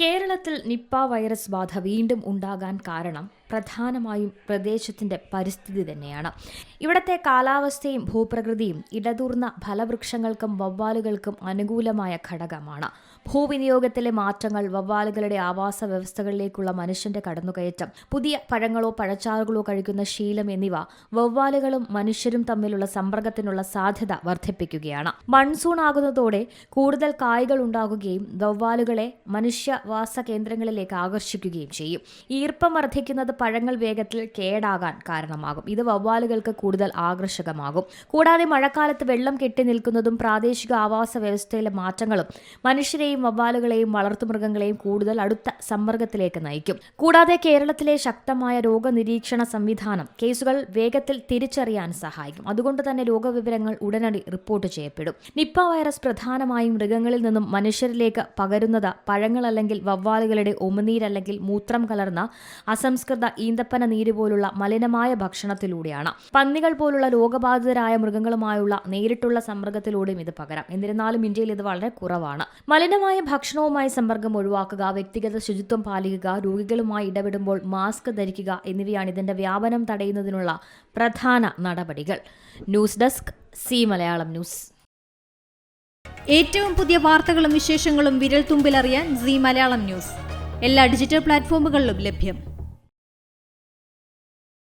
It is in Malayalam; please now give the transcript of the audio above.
കേരളത്തിൽ നിപ്പ വൈറസ് ബാധ വീണ്ടും ഉണ്ടാകാൻ കാരണം പ്രധാനമായും പ്രദേശത്തിന്റെ പരിസ്ഥിതി തന്നെയാണ്. ഇവിടത്തെ കാലാവസ്ഥയും ഭൂപ്രകൃതിയും ഇടതൂർന്ന ഫലവൃക്ഷങ്ങൾക്കും വവ്വാലുകൾക്കും അനുകൂലമായ ഘടകമാണ്. ഭൂവിനിയോഗത്തിലെ മാറ്റങ്ങൾ വവ്വാലുകളുടെ ആവാസ വ്യവസ്ഥകളിലേക്കുള്ള മനുഷ്യന്റെ കടന്നുകയറ്റം പുതിയ പഴങ്ങളോ പഴച്ചാറുകളോ കഴിക്കുന്ന ശീലം എന്നിവ വവ്വാലുകളും മനുഷ്യരും തമ്മിലുള്ള സമ്പർക്കത്തിനുള്ള സാധ്യത വർദ്ധിപ്പിക്കുകയാണ്. മൺസൂൺ ആകുന്നതോടെ കൂടുതൽ കായ്കൾ ഉണ്ടാകുകയും വവ്വാലുകളെ മനുഷ്യവാസ കേന്ദ്രങ്ങളിലേക്ക് ആകർഷിക്കുകയും ചെയ്യും. ഈർപ്പം വർദ്ധിക്കുന്നത് പഴങ്ങൾ വേഗത്തിൽ കേടാകാൻ കാരണമാകും. ഇത് വവ്വാലുകൾക്ക് കൂടുതൽ ആകർഷകമാകും. കൂടാതെ മഴക്കാലത്ത് വെള്ളം കെട്ടി നിൽക്കുന്നതും പ്രാദേശിക ആവാസ വ്യവസ്ഥയിലെ മാറ്റങ്ങളും മനുഷ്യരെയും വവ്വാലുകളെയും വളർത്തുമൃഗങ്ങളെയും കൂടുതൽ അടുത്ത സമ്പർക്കത്തിലേക്ക് നയിക്കും. കൂടാതെ കേരളത്തിലെ ശക്തമായ രോഗനിരീക്ഷണ സംവിധാനം കേസുകൾ വേഗത്തിൽ തിരിച്ചറിയാൻ സഹായിക്കും. അതുകൊണ്ട് തന്നെ രോഗവിവരങ്ങൾ ഉടനടി റിപ്പോർട്ട് ചെയ്യപ്പെടും. നിപ്പ വൈറസ് പ്രധാനമായും മൃഗങ്ങളിൽ നിന്നും മനുഷ്യരിലേക്ക് പകരുന്നത്. പഴങ്ങൾ അല്ലെങ്കിൽ വവ്വാലുകളുടെ ഉമിനീരല്ലെങ്കിൽ മൂത്രം കലർന്ന അസംസ്കൃത ഈന്തപ്പന നീര് പോലുള്ള മലിനമായ ഭക്ഷണത്തിലൂടെയാണ്. പന്നികൾ പോലുള്ള രോഗബാധിതരായ മൃഗങ്ങളുമായുള്ള നേരിട്ടുള്ള സമ്പർക്കത്തിലൂടെയും ഇത് പകരാം. എന്നിരുന്നാലും ഇന്ത്യയിൽ ഇത് വളരെ കുറവാണ്. മലിനമായ ഭക്ഷണവുമായി സമ്പർക്കം ഒഴിവാക്കുക വ്യക്തിഗത ശുചിത്വം പാലിക്കുക രോഗികളുമായി ഇടപെടുമ്പോൾ മാസ്ക് ധരിക്കുക എന്നിവയാണ് ഇതിന്റെ വ്യാപനം തടയുന്നതിനുള്ള പ്രധാന നടപടികൾ. News desk C Malayalam news. ഏറ്റവും പുതിയ വാർത്തകളും വിശേഷങ്ങളും വിരൽ തുമ്പിലറിയാൻ സി മലയാളം ന്യൂസ്. എല്ലാ ഡിജിറ്റൽ പ്ലാറ്റ്ഫോമുകളിലും ലഭ്യം.